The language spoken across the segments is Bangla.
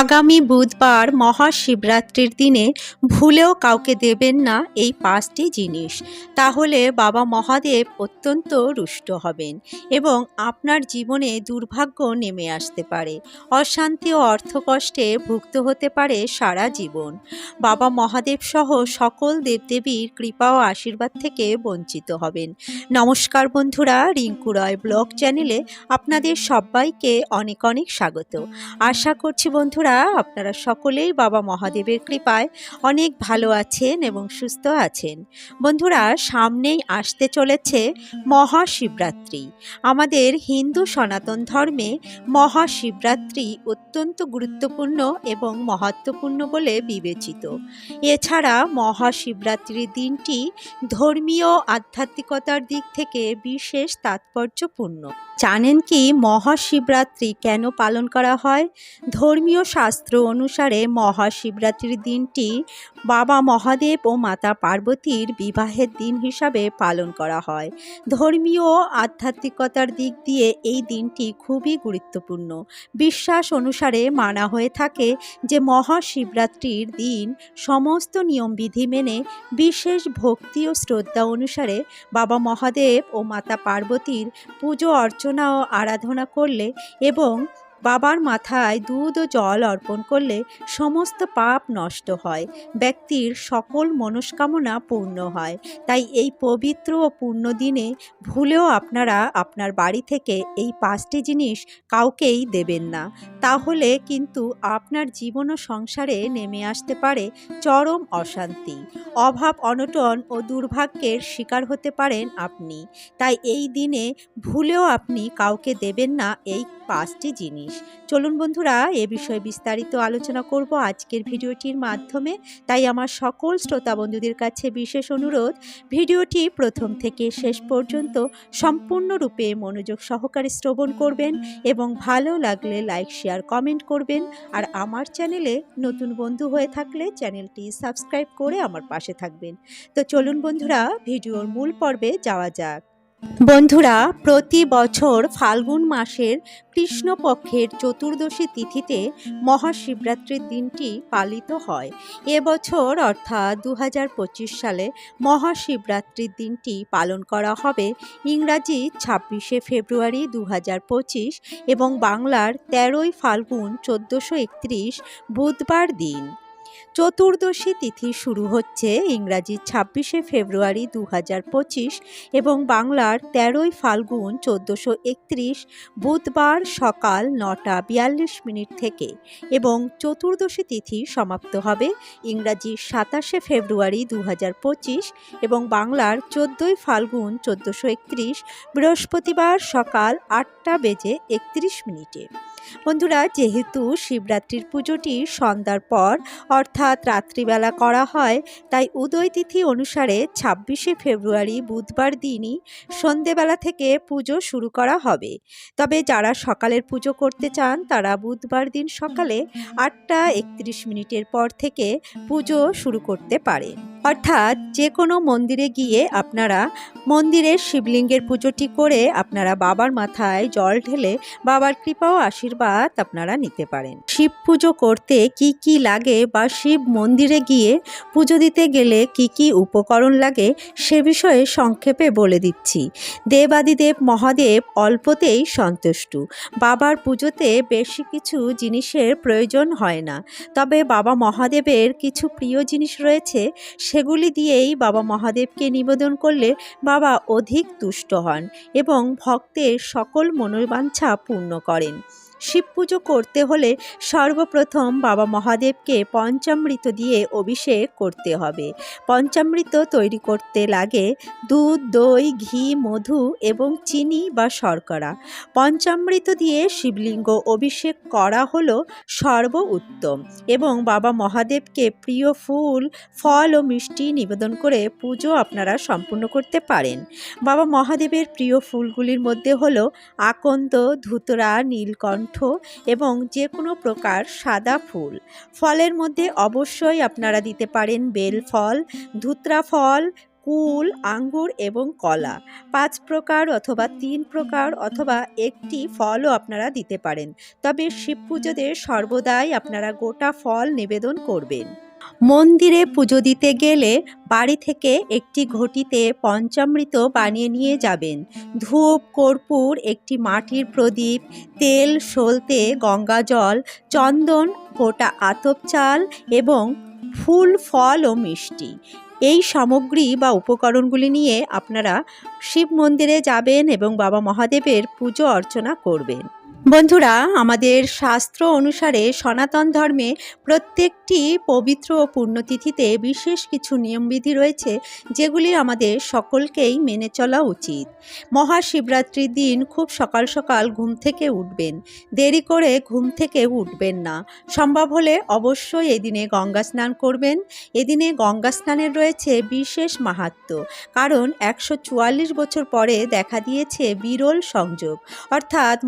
আগামী বুধবার মহাশিবরাত্রির দিনে ভুলেও কাউকে দেবেন না এই পাঁচটি জিনিস। তাহলে বাবা মহাদেব অত্যন্ত রুষ্ট হবেন এবং আপনার জীবনে দুর্ভাগ্য নেমে আসতে পারে। অশান্তি ও অর্থকষ্টে ভুক্ত হতে পারে সারা জীবন। বাবা মহাদেব সহ সকল দেবদেবীর কৃপা ও আশীর্বাদ থেকে বঞ্চিত হবেন। নমস্কার বন্ধুরা, রিঙ্কু রয় ব্লগ চ্যানেলে আপনাদের সবাইকে অনেক অনেক স্বাগত। আশা করছি বন্ধুরা আপনারা সকলেই বাবা মহাদেবের কৃপায় অনেক ভালো আছেন এবং সুস্থ আছেন। বন্ধুরা, সামনেই আসতে চলেছে মহাশিবরাত্রি। আমাদের হিন্দু সনাতন ধর্মে মহাশিবরাত্রি অত্যন্ত গুরুত্বপূর্ণ এবং মহত্বপূর্ণ বলে বিবেচিত। এছাড়া মহাশিবরাত্রির দিনটি ধর্মীয় আধ্যাত্মিকতার দিক থেকে বিশেষ তাৎপর্যপূর্ণ। জানেন কি, মহাশিবরাত্রি কেন পালন করা হয়? ধর্মীয় শাস্ত্র অনুসারে মহাশিবরাত্রির দিনটি বাবা মহাদেব ও মাতা পার্বতীর বিবাহের দিন হিসাবে পালন করা হয়। ধর্মীয় আধ্যাত্মিকতার দিক দিয়ে এই দিনটি খুবই গুরুত্বপূর্ণ। বিশ্বাস অনুসারে মানা হয়ে থাকে যে মহাশিবরাত্রির দিন সমস্ত নিয়মবিধি মেনে বিশেষ ভক্তি ও শ্রদ্ধা অনুসারে বাবা মহাদেব ও মাতা পার্বতীর পুজো, অর্চনা ও আরাধনা করলে এবং বাবার মাথায় দুধ ও জল অর্পণ করলে সমস্ত পাপ নষ্ট হয়, ব্যক্তির সকল মনস্কামনা পূর্ণ হয়। তাই এই পবিত্র ও পূর্ণ দিনে ভুলেও আপনারা আপনার বাড়ি থেকে এই পাঁচটি জিনিস কাউকেই দেবেন না। তাহলে কিন্তু আপনার জীবন ও সংসারে নেমে আসতে পারে চরম অশান্তি। অভাব, অনটন ও দুর্ভাগ্যের শিকার হতে পারেন আপনি। তাই এই দিনে ভুলেও আপনি কাউকে দেবেন না এই পাঁচটি জিনিস। চলুন বন্ধুরা, এ বিষয়ে বিস্তারিত আলোচনা করব আজকের ভিডিওটির মাধ্যমে। তাই আমার সকল শ্রোতা বন্ধুদের কাছে বিশেষ অনুরোধ, ভিডিওটি প্রথম থেকে শেষ পর্যন্ত সম্পূর্ণরূপে মনোযোগ সহকারে শ্রবণ করবেন এবং ভালো লাগলে লাইক, শেয়ার, কমেন্ট করবেন। আর আমার চ্যানেলে নতুন বন্ধু হয়ে থাকলে চ্যানেলটি সাবস্ক্রাইব করে আমার পাশে থাকবেন। তো চলুন বন্ধুরা, ভিডিওর মূল পর্বে যাওয়া যাক। বন্ধুরা, প্রতি বছর ফাল্গুন মাসের কৃষ্ণপক্ষের চতুর্দশী তিথিতে মহাশিবরাত্রির দিনটি পালিত হয়। এবছর অর্থাৎ দু হাজার পঁচিশ সালে মহাশিবরাত্রির দিনটি পালন করা হবে। ইংরাজি ছাব্বিশে ফেব্রুয়ারি দু হাজার পঁচিশ এবং বাংলার তেরোই ফাল্গুন চোদ্দোশো বুধবার দিন। চতুর্দশী তিথি শুরু হচ্ছে ইংরাজি ছাব্বিশে ফেব্রুয়ারি দু এবং বাংলার তেরোই ফাল্গুন চোদ্দোশো একত্রিশ বুধবার সকাল নটা বিয়াল্লিশ মিনিট থেকে এবং চতুর্দশী তিথি সমাপ্ত হবে ইংরাজি সাতাশে ফেব্রুয়ারি দু এবং বাংলার চোদ্দোই ফাল্গুন চোদ্দোশো একত্রিশ বৃহস্পতিবার সকাল আটটা বেজে একত্রিশ মিনিটে। বন্ধুরা, যেহেতু শিবরাত্রির পুজোটি সন্ধ্যার পর, অর্থাৎ রাত্রিবেলা করা হয়, তাই উদয় তিথি অনুসারে ছাব্বিশে ফেব্রুয়ারি বুধবার দিনই সন্ধেবেলা থেকে পুজো শুরু করা হবে। তবে যারা সকালের পুজো করতে চান, তারা বুধবার দিন সকালে আটটা একত্রিশ মিনিটের পর থেকে পুজো শুরু করতে পারেন অর্থাৎ যে কোনো মন্দিরে গিয়ে আপনারা মন্দিরের শিবলিঙ্গের পুজোটি করে আপনারা বাবার মাথায় জল ঢেলে বাবার কৃপা ও আশীর্বাদ আপনারা নিতে পারেন। শিব পুজো করতে কি কি লাগে বা শিব মন্দিরে গিয়ে পুজো দিতে গেলে কি কি উপকরণ লাগে সে বিষয়ে সংক্ষেপে বলে দিচ্ছি। দেবাদিদেব মহাদেব অল্পতেই সন্তুষ্ট। বাবার পুজোতে বেশি কিছু জিনিসের প্রয়োজন হয় না। তবে বাবা মহাদেবের কিছু প্রিয় জিনিস রয়েছে সেগুলি দিয়েই বাবা মহাদেবকে নিবেদন করলে বাবা অধিক তুষ্ট হন এবং ভক্তের সকল মনোবাঞ্ছা পূর্ণ করেন। শিব পুজো করতে হলে সর্বপ্রথম বাবা মহাদেবকে পঞ্চামৃত দিয়ে অভিষেক করতে হবে। পঞ্চামৃত তৈরি করতে লাগে দুধ, দই, ঘি, মধু এবং চিনি বা শর্করা। পঞ্চামৃত দিয়ে শিবলিঙ্গ অভিষেক করা হলো সর্ব উত্তম এবং বাবা মহাদেবকে প্রিয় ফুল, ফল ও মিষ্টি নিবেদন করে পুজো আপনারা সম্পূর্ণ করতে পারেন। বাবা মহাদেবের প্রিয় ফুলগুলির মধ্যে হলো আকন্দ, ধুতরা, নীলকণ্ঠ এবং যে কোনো প্রকার সাদা ফুল। ফলের মধ্যে অবশ্যই আপনারা দিতে পারেন বেল ফল, ধুতরা ফল, কুল, আঙ্গুর এবং কলা। পাঁচ প্রকার অথবা তিন প্রকার অথবা একটি ফলও আপনারা দিতে পারেন। তবে শিব পুজোতে সর্বদাই আপনারা গোটা ফল নিবেদন করবেন। মন্দিরে পুজো দিতে গেলে বাড়ি থেকে একটি ঘটিতে পঞ্চামৃত বানিয়ে নিয়ে যাবেন। ধূপ, কর্পূর, একটি মাটির প্রদীপ, তেল, সলতে, গঙ্গা জল, চন্দন, গোটা আতপ চাল এবং ফুল, ফল ও মিষ্টি। এই সামগ্রী বা উপকরণগুলি নিয়ে আপনারা শিব মন্দিরে যাবেন এবং বাবা মহাদেবের পুজো অর্চনা করবেন। বন্ধুরা, আমাদের শাস্ত্র অনুসারে সনাতন ধর্মে প্রত্যেকটি পবিত্র ও পুণ্যতিথিতে বিশেষ কিছু নিয়মবিধি রয়েছে, যেগুলি আমাদের সকলকেই মেনে চলা উচিত। মহাশিবরাত্রির দিন খুব সকাল সকাল ঘুম থেকে উঠবেন। দেরি করে ঘুম থেকে উঠবেন না। সম্ভব হলে অবশ্যই এদিনে গঙ্গা স্নান করবেন। এদিনে গঙ্গা স্নানের রয়েছে বিশেষ মাহাত্ম, কারণ একশো চুয়াল্লিশ বছর পরে দেখা দিয়েছে বিরল সংযোগ। অর্থাৎ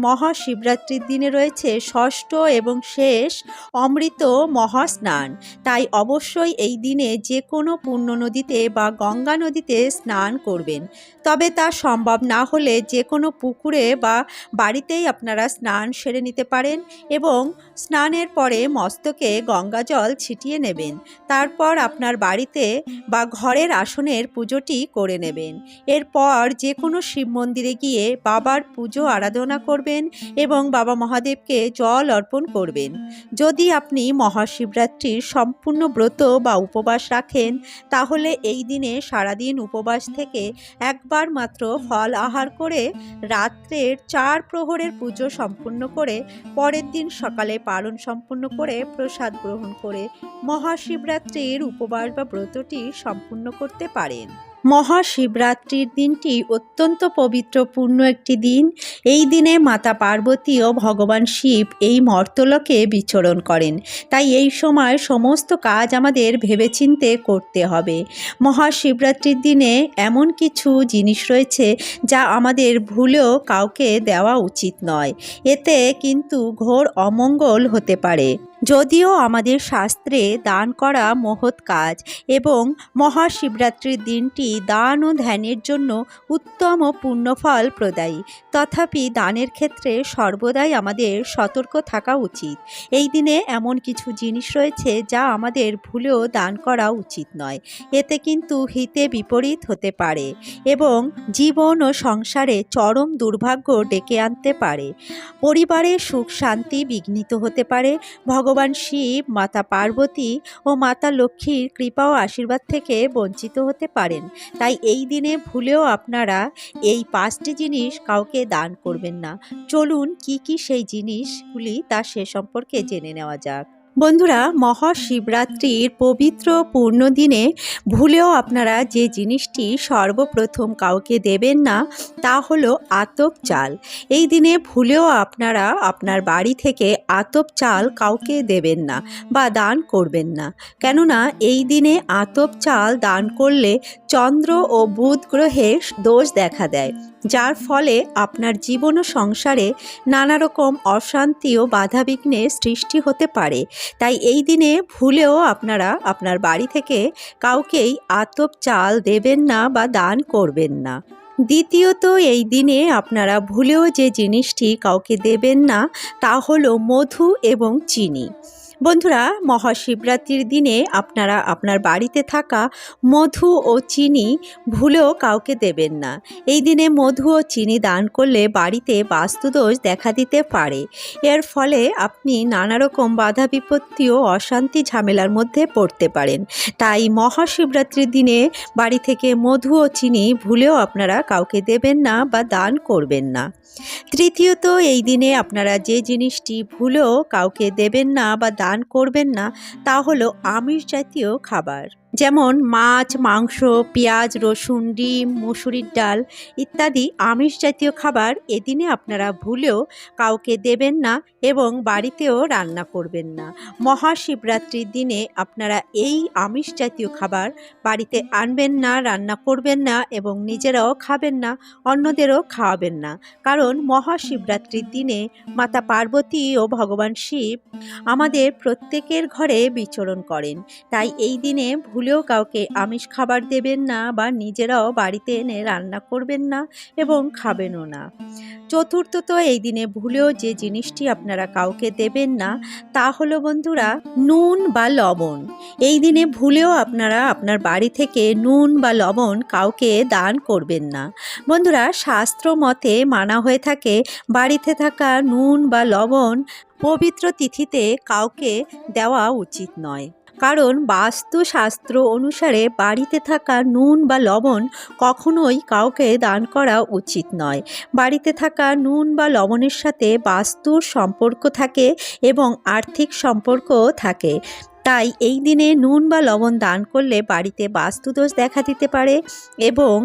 মহাশিবরাত্রির দিনে রয়েছে ষষ্ঠ এবং শেষ অমৃত মহাস্নান। তাই অবশ্যই এই দিনে যে কোনো পূর্ণ নদীতে বা গঙ্গা নদীতে স্নান করবেন। তবে তা সম্ভব না হলে যে কোনো পুকুরে বা বাড়িতেই আপনারা স্নান সেরে নিতে পারেন এবং স্নানের পরে মস্তকে গঙ্গা জল ছিটিয়ে নেবেন। তারপর আপনার বাড়িতে বা ঘরের আসনের পুজোটি করে নেবেন। এরপর যে কোনো শিব মন্দিরে গিয়ে বাবার পুজো আরাধনা করবেন এবং বাবা মহাদেবকে জল অর্পণ করবেন। যদি আপনি মহাশিবরাত্রির সম্পূর্ণ ব্রত বা উপবাস রাখেন, তাহলে এই দিনে সারাদিন উপবাস থেকে একবার মাত্র ফল আহার করে রাত্রের চার প্রহরের পুজো সম্পূর্ণ করে, পরের দিন সকালে পালন সম্পূর্ণ করে প্রসাদ গ্রহণ করে মহাশিবরাত্রির উপবাস বা ব্রতটি সম্পূর্ণ করতে পারেন। মহাশিবরাত্রির দিনটি অত্যন্ত পবিত্র পূর্ণ একটি দিন। এই দিনে মাতা পার্বতী ও ভগবান শিব এই মর্তলোকে বিচরণ করেন। তাই এই সময় সমস্ত কাজ আমাদের ভেবেচিন্তে করতে হবে। মহাশিবরাত্রির দিনে এমন কিছু জিনিস রয়েছে যা আমাদের ভুলেও কাউকে দেওয়া উচিত নয়। এতে কিন্তু ঘোর অমঙ্গল হতে পারে। যদিও আমাদের শাস্ত্রে দান করা মহৎ কাজ এবং মহাশিবরাত্রির দিনটি দান ও ধ্যানের জন্য উত্তম ও পুণ্যফল প্রদায়ী, তথাপি দানের ক্ষেত্রে সর্বদাই আমাদের সতর্ক থাকা উচিত। এই দিনে এমন কিছু জিনিস রয়েছে যা আমাদের ভুলেও দান করা উচিত নয়। এতে কিন্তু হিতে বিপরীত হতে পারে এবং জীবন ও সংসারে চরম দুর্ভাগ্য ডেকে আনতে পারে। পরিবারের সুখ শান্তি বিঘ্নিত হতে পারে, ভগবান শিব, মাতা পার্বতী ও মাতা লক্ষ্মীর কৃপা ও আশীর্বাদ থেকে বঞ্চিত হতে পারেন। তাই এই দিনে ভুলেও আপনারা এই পাঁচটি জিনিস কাউকে দান করবেন না। চলুন কি কি সেই জিনিসগুলি তা সে সম্পর্কে জেনে নেওয়া যাক। বন্ধুরা, মহাশিবরাত্রির পবিত্র পূর্ণ দিনে ভুলেও আপনারা যে জিনিসটি সর্বপ্রথম কাউকে দেবেন না, তা হলো আতপ চাল। এই দিনে ভুলেও আপনারা আপনার বাড়ি থেকে আতপ চাল কাউকে দেবেন না বা দান করবেন না। কেননা এই দিনে আতপ চাল দান করলে চন্দ্র ও বুধ গ্রহে দোষ দেখা দেয়, যার ফলে আপনার জীবন ও সংসারে নানা রকম অশান্তি ও বাধাবিঘ্নের সৃষ্টি হতে পারে। তাই এই দিনে ভুলেও আপনারা আপনার বাড়ি থেকে কাউকেই আতপ চাল দেবেন না বা দান করবেন না। দ্বিতীয়ত, এই দিনে আপনারা ভুলেও যে জিনিসটি কাউকে দেবেন না, তা হলো মধু এবং চিনি। বন্ধুরা, মহাশিবরাত্রির দিনে আপনারা আপনার বাড়িতে থাকা মধু ও চিনি ভুলেও কাউকে দেবেন না। এই দিনে মধু ও চিনি দান করলে বাড়িতে বাস্তুদোষ দেখা দিতে পারে। এর ফলে আপনি নানা রকম বাধা বিপত্তি ও অশান্তি ঝামেলার মধ্যে পড়তে পারেন। তাই মহাশিবরাত্রির দিনে বাড়ি থেকে মধু ও চিনি ভুলেও আপনারা কাউকে দেবেন না বা দান করবেন না। তৃতীয়ত, এই দিনে আপনারা যে জিনিসটি ভুলেও কাউকে দেবেন না বা দান করবেন না তা হলো আমিষ জাতীয় খাবার। যেমন মাছ, মাংস, পেঁয়াজ, রসুন, ডিম, মুসুরির ডাল ইত্যাদি আমিষ জাতীয় খাবার এদিনে আপনারা ভুলেও কাউকে দেবেন না এবং বাড়িতেও রান্না করবেন না। মহাশিবরাত্রির দিনে আপনারা এই আমিষ জাতীয় খাবার বাড়িতে আনবেন না, রান্না করবেন না এবং নিজেরাও খাবেন না, অন্যদেরও খাওয়াবেন না। কারণ মহাশিবরাত্রির দিনে মাতা পার্বতী ও ভগবান শিব আমাদের প্রত্যেকের ঘরে বিচরণ করেন। তাই এই দিনে ভুল ভুলেও কাউকে আমিষ খাবার দেবেন না বা নিজেরাও বাড়িতে এনে রান্না করবেন না এবং খাবেনও না। চতুর্থত এই দিনে ভুলেও যে জিনিসটি আপনারা কাউকে দেবেন না, তা হলো বন্ধুরা, নুন বা লবণ। এই দিনে ভুলেও আপনারা আপনার বাড়ি থেকে নুন বা লবণ কাউকে দান করবেন না। বন্ধুরা, শাস্ত্র মতে মানা হয়ে থাকে, বাড়িতে থাকা নুন বা লবণ পবিত্র তিথিতে কাউকে দেওয়া উচিত নয়। কারণ বাস্তুশাস্ত্র অনুসারে বাড়িতে থাকা নুন বা লবণ কখনোই কাউকে দান করা উচিত নয়। বাড়িতে থাকা নুন বা লবণের সাথে বাস্তুর সম্পর্ক থাকে এবং আর্থিক সম্পর্কও থাকে। তাই এই দিনে নুন বা লবণ দান করলে বাড়িতে বাস্তুদোষ দেখা দিতে পারে এবং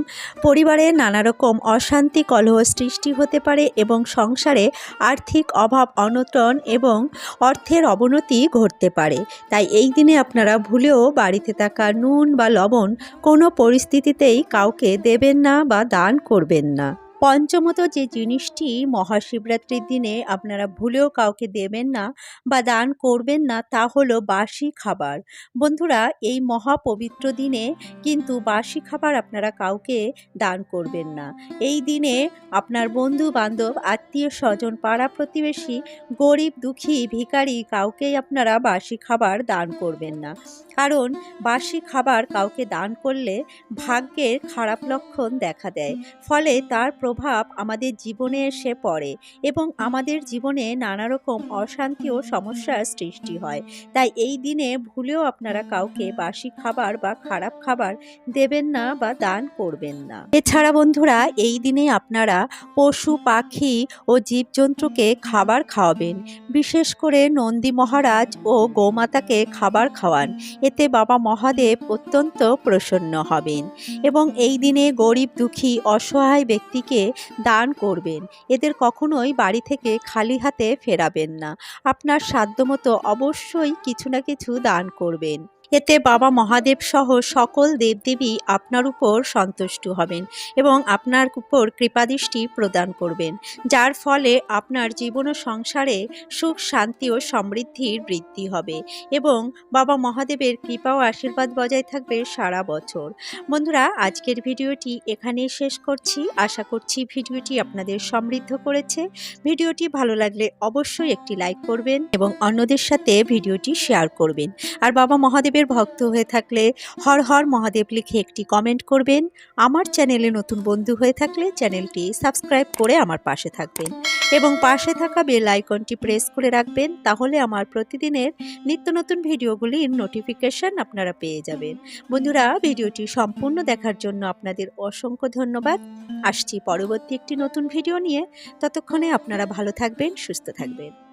পরিবারে নানা রকম অশান্তি, কলহ সৃষ্টি হতে পারে এবং সংসারে আর্থিক অভাব, অনটন এবং অর্থের অবনতি ঘটতে পারে। তাই এই দিনে আপনারা ভুলেও বাড়িতে থাকা নুন বা লবণ কোনো পরিস্থিতিতেই কাউকে দেবেন না বা দান করবেন না। পঞ্চমত যে জিনিসটি মহাশিবরাত্রির দিনে আপনারা ভুলেও কাউকে দেবেন না বা দান করবেন না, তা হলো বাসি খাবার। বন্ধুরা, এই মহাপবিত্র দিনে কিন্তু বাসি খাবার আপনারা কাউকে দান করবেন না। এই দিনে আপনার বন্ধু বান্ধব আত্মীয় স্বজন, পাড়া প্রতিবেশী, গরিব, দুঃখী, ভিখারি কাউকেই আপনারা বাসি খাবার দান করবেন না। কারণ বাসি খাবার কাউকে দান করলে ভাগ্যের খারাপ লক্ষণ দেখা দেয়। ফলে তার প্রভাব আমাদের জীবনে এসে পড়ে এবং আমাদের জীবনে নানা রকম অশান্তি ও সমস্যার সৃষ্টি হয়। তাই এই দিনে ভুলেও আপনারা কাউকে বাসি খাবার বা খারাপ খাবার দেবেন না বা দান করবেন না। এছাড়া বন্ধুরা, এই দিনে আপনারা পশু, পাখি ও জীবজন্তুকে খাবার খাওয়াবেন। বিশেষ করে নন্দী মহারাজ ও গোমাতাকে খাবার খাওয়ান। এতে বাবা মহাদেব অত্যন্ত প্রসন্ন হবেন এবং এই দিনে গরিব, দুঃখী, অসহায় ব্যক্তিকে দান করবেন। এদের কখনোই বাড়ি থেকে খালি হাতে ফেরাবেন না। আপনার সাধ্যমতো অবশ্যই কিছু না কিছু দান করবেন। এতে বাবা মহাদেব সহ সকল দেবদেবী আপনার উপর সন্তুষ্ট হবেন এবং আপনার উপর কৃপাদৃষ্টি প্রদান করবেন, যার ফলে আপনার জীবন ও সংসারে সুখ, শান্তি ও সমৃদ্ধির বৃদ্ধি হবে এবং বাবা মহাদেবের কৃপা ও আশীর্বাদ বজায় থাকবে সারা বছর। বন্ধুরা, আজকের ভিডিওটি এখানেই শেষ করছি। আশা করছি ভিডিওটি আপনাদের সমৃদ্ধ করেছে। ভিডিওটি ভালো লাগলে অবশ্যই একটি লাইক করবেন এবং অন্যদের সাথে ভিডিওটি শেয়ার করবেন। আর বাবা মহাদেবের ভক্ত হয়ে থাকলে হর হর মহাদেব লিখে একটি কমেন্ট করবেন। আমার চ্যানেলে নতুন বন্ধু হয়ে থাকলে চ্যানেলটি সাবস্ক্রাইব করে আমার পাশে থাকবেন। এবং পাশে থাকা বেল আইকনটি প্রেস করে রাখবেন, তাহলে আমার প্রতিদিনের নিত্য নতুন ভিডিওগুলির নোটিফিকেশন আপনারা পেয়ে যাবেন। বন্ধুরা, ভিডিওটি সম্পূর্ণ দেখার জন্য আপনাদের অসংখ্য ধন্যবাদ। আসছি পরবর্তী একটি নতুন ভিডিও নিয়ে। ততক্ষণে আপনারা ভালো থাকবেন, সুস্থ থাকবেন।